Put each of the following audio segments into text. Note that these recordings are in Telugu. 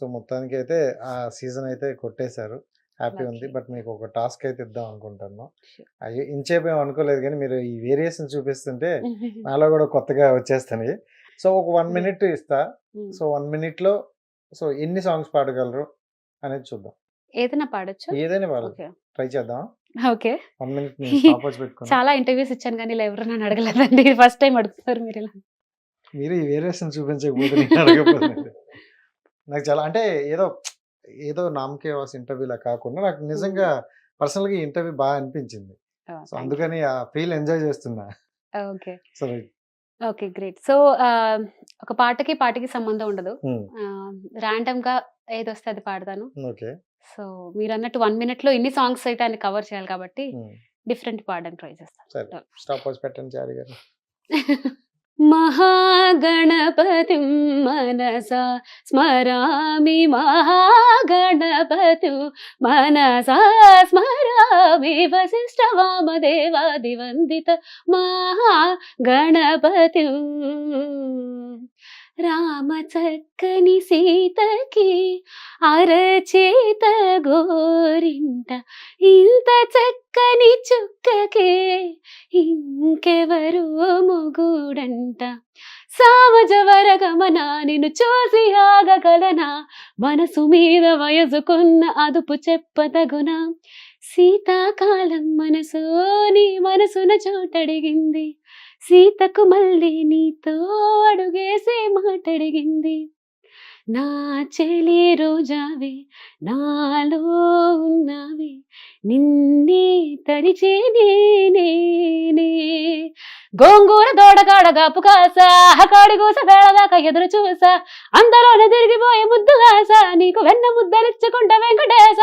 సో మొత్తానికి అయితే ఆ సీజన్ అయితే కొట్టేశారు. హ్యాపీ ఉంది. బట్ మీకు ఒక టాస్క్ అయితే ఇద్దాం అనుకుంటున్నాను Sure. అయ్యో ఇంచేపు ఏం అనుకోలేదు కానీ మీరు ఈ వేరియేషన్ చూపిస్తుంటే నాలో కూడా కొత్తగా వచ్చేస్తాయి. సో ఒక వన్. మినిట్ ఇస్తా. సో వన్ మినిట్లో సో ఎన్ని సాంగ్స్ పాడగలరు అనేది చూద్దాం. ఏదైనా పాడొచ్చు? ఏదైనా ఓకే. ట్రై చేద్దాం ఓకే. వన్ మినిట్ చాలా ఇంటర్వ్యూస్ ఇచ్చాను కానీ ఇలా ఎవరు నన్ను అడగలేదండి. ఫస్ట్ టైం అడుగుతున్నారు మీరు ఇలా. మీరు ఈ వేరియేషన్ చూపించకపోతే నాకు చాలా అంటే ఏదో ఏదో నామకే వాస్ ఇంటర్వ్యూలా కాకుండా నాకు నిజంగా పర్సనల్గా ఇంటర్వ్యూ బాగా అనిపించింది. సో అందుకని ఆ ఫీల్ ఎంజాయ్ చేస్తున్నా. Okay. So okay great. So ఒక పాటకి పాటకి సంబంధం ఉండదు. ర్యాండమ్గా ఏది వస్తే అది పాడతాను. ఓకే. సో మీరు అన్నట్టు వన్ మినిట్లో ఇన్ని సాంగ్స్ అయితే ఆయన కవర్ చేయాలి కాబట్టి డిఫరెంట్ పాడడానికి ట్రై చేస్తాను. సరే. స్టాప్ వాచ్ పెట్టండి చారి గారు. महागणपतिं मनसा स्मरामि महागणपतिं मनसा स्मरामि वसिष्ठवामदेवादिवन्दित महागणपतिम् రామ చక్కని సీతకి అరచేత గోరింట. ఇంత చక్కని చుక్కకే ఇంకెవరు మొగుడంట. సామజవర గమన నిన్ను చూసి ఆగగలనా? మనసు మీద వయసుకున్న అదుపు చెప్పదగునా? సీతాకాలం మనసుని మనసున చోటడిగింది. సీతకు మళ్ళీ నీతో అడుగేసే మాటడిగింది. నా చెలి రోజావే నాలో ఉన్నావే నిన్నే తడిచే నేనే గోంగూర దోడగాడ గాపు కాసా కాడి కూస వేళదాకా ఎదురు చూసా అందలోనే తిరిగిపోయే ముద్దు కాస నీకు వెన్న ముద్దలిచ్చుకుంటా వెంకటేశ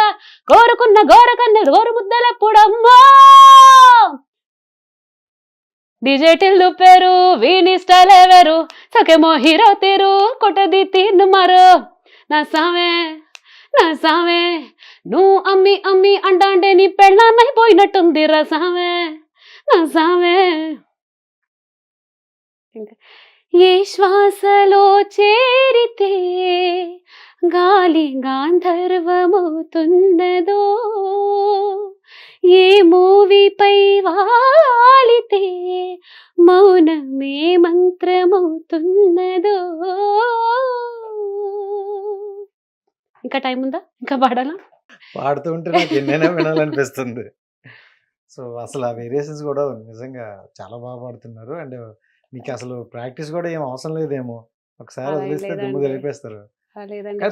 కోరుకున్న గోర కన్నె గోరు ముద్దలెప్పుడమ్మా! ಡಿಜೆಟಿಲ್ ದುಪ್ಪೇರು ವೀನಿ ಸ್ಟೈಲ್ ಎವೆರು ಸಕೆಮೋ ಹೀರೋ ತೀರು ಕೊಟ್ಟದಿ ತಿನ್ನು ಮಾರು నా సామే నా సామే నువ్వు అమ్మి అమ్మి అంటాంటే నీ పెళ్ళాన్నైపోయినట్టుంది రా సామే నా సామే ఇంకా ఏ శ్వాసలో చేరితే గాలి గాంధర్వమవుతున్నదో ఏ మూవీపై వాలితే మౌనమే మంత్రమవుతున్నదో? ఇంకా టైం ఉందా? ఇంకా పాడాలా? పాడుతూ ఉంటే నాకు ఎన్నైనా వినాలనిపిస్తుంది. సో అసలు ఆ వేరియేషన్స్ కూడా నిజంగా చాలా బాగా పాడుతున్నారు. అండ్ మీకు అసలు ప్రాక్టీస్ కూడా ఏం అవసరం లేదేమో. ఒకసారి వదిలేస్తే దుమ్ము. తెలిపేస్తారు లేదండి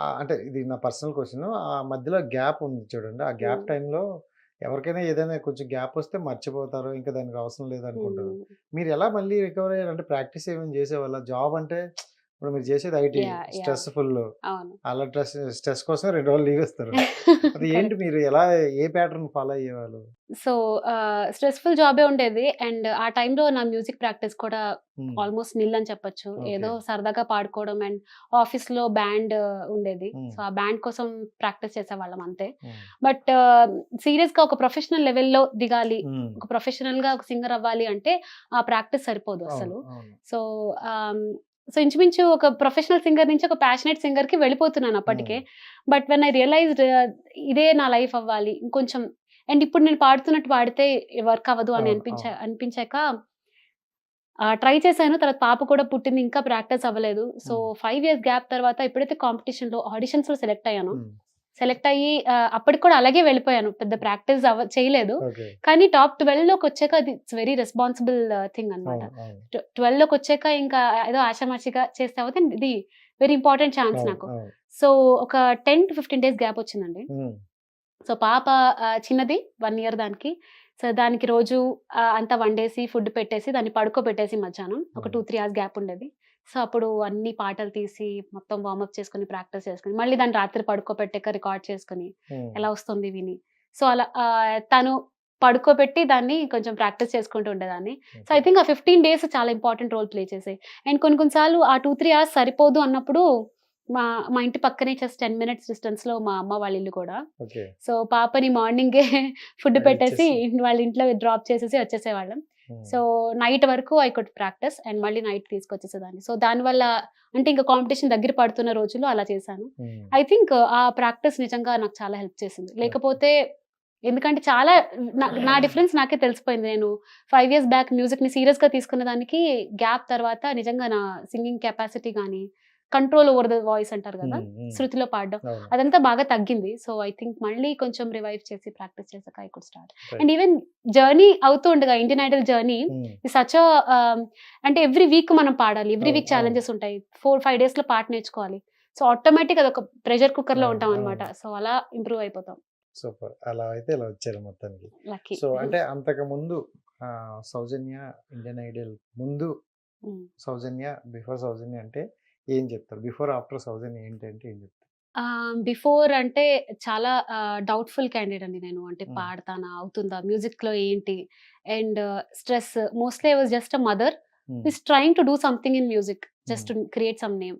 అంటే ఇది నా పర్సనల్ క్వశ్చన్. ఆ మధ్యలో గ్యాప్ ఉంది చూడండి. ఆ గ్యాప్. టైంలో ఎవరికైనా ఏదైనా కొంచెం గ్యాప్ వస్తే మర్చిపోతారు. ఇంకా దానికి అవసరం లేదు అనుకుంటారు. మీరు ఎలా మళ్ళీ రికవర్ అయ్యారు? అంటే ప్రాక్టీస్ ఏమైనా చేసేవాళ్ళ? జాబ్ అంటే ఇప్పుడు మీరు చేసేది ఐటీ. స్ట్రెస్ ఫుల్ అలా స్ట్రెస్ స్ట్రెస్ కోసం రెండు రోజులు లీవ్ ఇస్తారు అది ఏంటి మీరు ఎలా ఏ ప్యాటర్న్ ఫాలో అయ్యేవాళ్ళు సో స్ట్రెస్ఫుల్ జాబే ఉండేది అండ్ ఆ టైంలో నా మ్యూజిక్ ప్రాక్టీస్ కూడా. ఆల్మోస్ట్ నిల్ అని చెప్పొచ్చు. ఏదో సరదాగా పాడుకోవడం అండ్ ఆఫీస్లో బ్యాండ్ ఉండేది. సో ఆ బ్యాండ్ కోసం ప్రాక్టీస్ చేసేవాళ్ళం అంతే. బట్ సీరియస్గా ఒక ప్రొఫెషనల్ లెవెల్లో దిగాలి. ఒక ప్రొఫెషనల్గా ఒక సింగర్ అవ్వాలి అంటే ఆ ప్రాక్టీస్ సరిపోదు అసలు. సో సో ఇంచుమించు ఒక ప్రొఫెషనల్ సింగర్ నుంచి ఒక ప్యాషనెట్ సింగర్కి వెళ్ళిపోతున్నాను అప్పటికే బట్ వెన్ ఐ రియలైజ్డ్ ఇదే నా లైఫ్ అవ్వాలి ఇంకొంచెం అండ్ ఇప్పుడు నేను పాడుతున్నట్టు పాడితే వర్క్ అవ్వదు అని అనిపించా. అనిపించాక ట్రై చేశాను తర్వాత పాప కూడా పుట్టింది ఇంకా ప్రాక్టీస్ అవ్వలేదు so Hmm. Five years gap తర్వాత ఎప్పుడైతే కాంపిటీషన్లో ఆడిషన్స్లో సెలెక్ట్ అయ్యాను మ్మ్. సెలెక్ట్ అయ్యి అప్పటికి కూడా అలాగే వెళ్ళిపోయాను పెద్ద ప్రాక్టీస్ అవ చేయలేదు కానీ టాప్ ట్వెల్వ్లోకి వచ్చాక అది ఇట్స్ వెరీ రెస్పాన్సిబుల్ థింగ్ అవును. ట్వెల్వ్లోకి వచ్చాక ఇంకా ఏదో ఆషామాషిగా చేస్తే అవుతే ఇది వెరీ ఇంపార్టెంట్ ఛాన్స్ నాకు. సో ఒక ten to fifteen days gap వచ్చిందండి. సో పాప చిన్నది వన్ ఇయర్ దానికి సో దానికి రోజు అంతా వండేసి ఫుడ్ పెట్టేసి దాన్ని పడుకోబెట్టేసి మధ్యాహ్నం ఒక. టూ త్రీ అవర్స్ గ్యాప్ ఉండేది సో అప్పుడు అన్ని పాటలు తీసి మొత్తం వార్మప్ చేసుకుని ప్రాక్టీస్ చేసుకుని మళ్ళీ దాన్ని రాత్రి పడుకోబెట్టాక రికార్డ్ చేసుకుని. ఎలా వస్తుంది విని. సో అలా తను పడుకోబెట్టి దాన్ని కొంచెం ప్రాక్టీస్ చేసుకుంటూ ఉండేదాన్ని. So I think uh fifteen days చాలా ఇంపార్టెంట్ రోల్ ప్లే చేసాయి. అండ్ కొన్ని కొన్నిసార్లు ఆ టూ త్రీ అవర్స్ సరిపోదు అన్నప్పుడు మా మా ఇంటి పక్కనే జస్ట్ టెన్ మినిట్స్ డిస్టెన్స్లో మా అమ్మ వాళ్ళ ఇల్లు కూడా. సో పాపని మార్నింగే ఫుడ్ పెట్టేసి. వాళ్ళ ఇంట్లో డ్రాప్ చేసేసి వచ్చేసేవాళ్ళం. సో నైట్ వరకు ఐ కుడ్ ప్రాక్టీస్ అండ్ మళ్ళీ నైట్ తీసుకొచ్చేసేదాన్ని. సో దానివల్ల అంటే ఇంకా కాంపిటీషన్ దగ్గర పడుతున్న రోజుల్లో అలా చేశాను. ఐ థింక్ ఆ ప్రాక్టీస్ నిజంగా నాకు చాలా హెల్ప్ చేసింది. లేకపోతే ఎందుకంటే చాలా నా- నా డిఫరెన్స్ నాకే తెలిసిపోయింది. నేను ఫైవ్ ఇయర్స్ బ్యాక్ మ్యూజిక్ని సీరియస్గా తీసుకున్న దానికి గ్యాప్ తర్వాత నిజంగా నా సింగింగ్ కెపాసిటీ కానీ కంట్రోల్ ఓవర్ ద వాయిస్ అంటారు కదా? శృతిలో పాడడం. అదంతా బాగా తగ్గింది. సో ఐ థింక్ మళ్ళీ కొంచెం రివైవ్ చేసి ప్రాక్టీస్ చేసాక I could start. And even journey అవుతూ ఉండగా ఇండియన్ ఐడల్ జర్నీ సచ్ అంటే ఎవ్రీ వీక్ మనం పాడాలి. ఎవ్రీ వీక్ ఛాలెంజెస్ ఉంటాయి. ఫోర్ ఫైవ్ డేస్లో పాట నేర్చుకోవాలి. సో ఆటోమేటిక్ అది ఒక ప్రెషర్ కుక్కర్లో ఉంటాం అనమాట. సో అలా ఇంప్రూవ్ అయిపోతాం. సూపర్. అలా అయితే ఇలా వచ్చారు మొత్తానికి. సో అంటే అంతకు ముందు సౌజన్య ఇండియన్ ఐడల్ ముందు సౌజన్య బిఫోర్ సౌజన్య అంటే ఏం చెప్తారు బిఫోర్ ఆఫ్టర్ సౌజన్య ఏంటంటే ఏం చెప్తారు బిఫోర్ అంటే చాలా డౌట్ఫుల్ క్యాండిడేట్ అండి నేను. అంటే. పాడతానా? అవుతుందా? మ్యూజిక్లో ఏంటి? And stress mostly I was just a mother. Is trying to do something in music. Just create some name.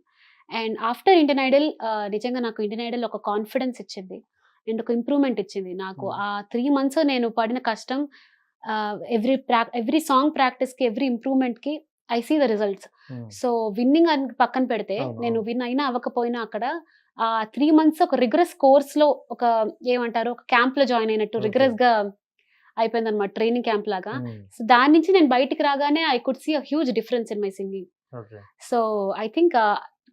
And after Indian Idol నిజంగా నాకు ఇండియన్ ఐడల్ ఒక కాన్ఫిడెన్స్ ఇచ్చింది. అండ్ ఒక ఇంప్రూవ్మెంట్ ఇచ్చింది నాకు. ఆ త్రీ మంత్స్ నేను పడిన కష్టం ఎవ్రీ ప్రా ఎవ్రీ సాంగ్ ప్రాక్టీస్కి every ఇంప్రూవ్మెంట్కి I see the results Hmm. So winning అని పక్కన పెడితే నేను. విన్ అయినా అవ్వకపోయినా అక్కడ ఆ త్రీ మంత్స్ ఒక రిగరస్ కోర్స్లో ఒక ఏమంటారు ఒక క్యాంప్లో జాయిన్ అయినట్టు. రిగరస్గా అయిపోయింది అనమాట ట్రైనింగ్ క్యాంప్ లాగా Hmm. సో దాని నుంచి నేను బయటికి రాగానే I could see a huge difference in my singing so I think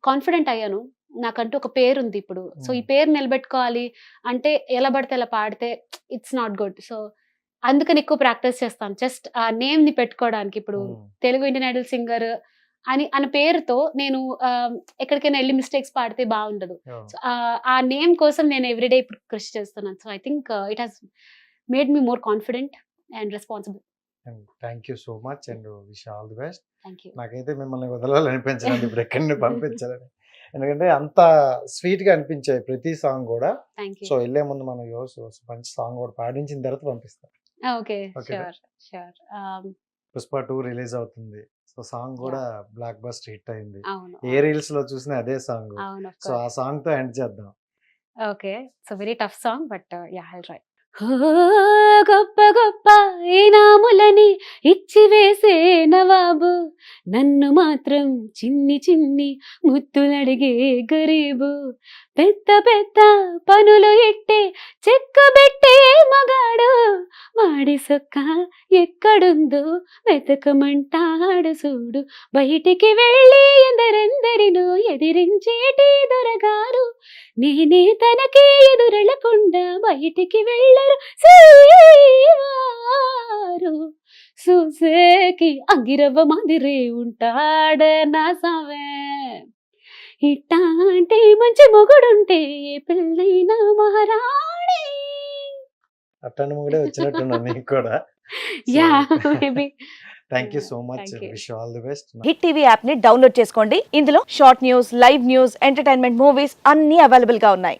confident అయ్యాను నాకంటూ ఒక పేరు ఉంది ఇప్పుడు సో ఈ Hmm. పేరు నిలబెట్టుకోవాలి అంటే ఎలా పడితే ఎలా పాడితే ఇట్స్ నాట్ గుడ్ సో అందుకని ఎక్కువ ప్రాక్టీస్ చేస్తాను జస్ట్ ఆ నేమ్ని పెట్టుకోవడానికి ఇప్పుడు. తెలుగు ఇండియన్ ఐడల్ సింగర్ అని అన్న పేరుతో నేను ఎక్కడికైనా వెళ్ళి మిస్టేక్స్ పాడితే బాగుండదు. ఆ- నేమ్ కోసం నేను ఎవ్రీడే ఇప్పుడు కృషి చేస్తున్నాను. So I think it has made me more confident and responsible. Thank you so much and wish all the best. నాకైతే మిమ్మల్ని వదలాలనిపించలేదు ఇప్పుడు ఎక్కడి నుండి పంపించాలని ఎందుకంటే అంత స్వీట్గా అనిపించాయి ప్రతి సాంగ్ కూడా. సో వెళ్ళే ముందు మనం యోస్ మంచి సాంగ్ కూడా పాడించిన తర్వాత పంపిస్తాం okay. Sure. Sure. Pushpa two release అవుతుంది. సో సాంగ్ కూడా బ్లాక్ బస్ట్ హిట్ అయింది. ఏ రీల్స్లో చూసినా అదే సాంగ్. సో ఆ. సాంగ్తో ఎండ్ చేద్దాం. Okay. So very tough song but yeah I'll try. గొప్ప గొప్ప ఇనాములని ఇచ్చివేసే నవాబు. నన్ను మాత్రం చిన్ని చిన్ని ముత్తులడిగే గరీబు. పెద్ద పెద్ద పనులు ఎట్టే చెక్కబెట్టే మగాడు. వాడి సొక్క ఎక్కడుందో వెతకమంటాడు చూడు బయటికి వెళ్ళి ఎందరెందరినో ఎదిరించేటి దొరగారు. నేనే తనకి ఎదురెళ్ళకుండా బయటికి వెళ్ళరు. శ్రీవారు చూసేకి అంగిరవ్వ మాదిరే ఉంటాడ నా సావే. ఇట్టాంటి మంచి మొగుడుంటే ఏ పెళ్ళైనా మహారాణి. అట్టని కూడా వచ్చినట్టున్నా నీకు కూడా. Yeah maybe. Thank you so much. Wish all the best Hit TV యాప్ని డౌన్లోడ్ చేసుకోండి. ఇందులో short news live news entertainment movies అన్ని అవైలబుల్గా ఉన్నాయి.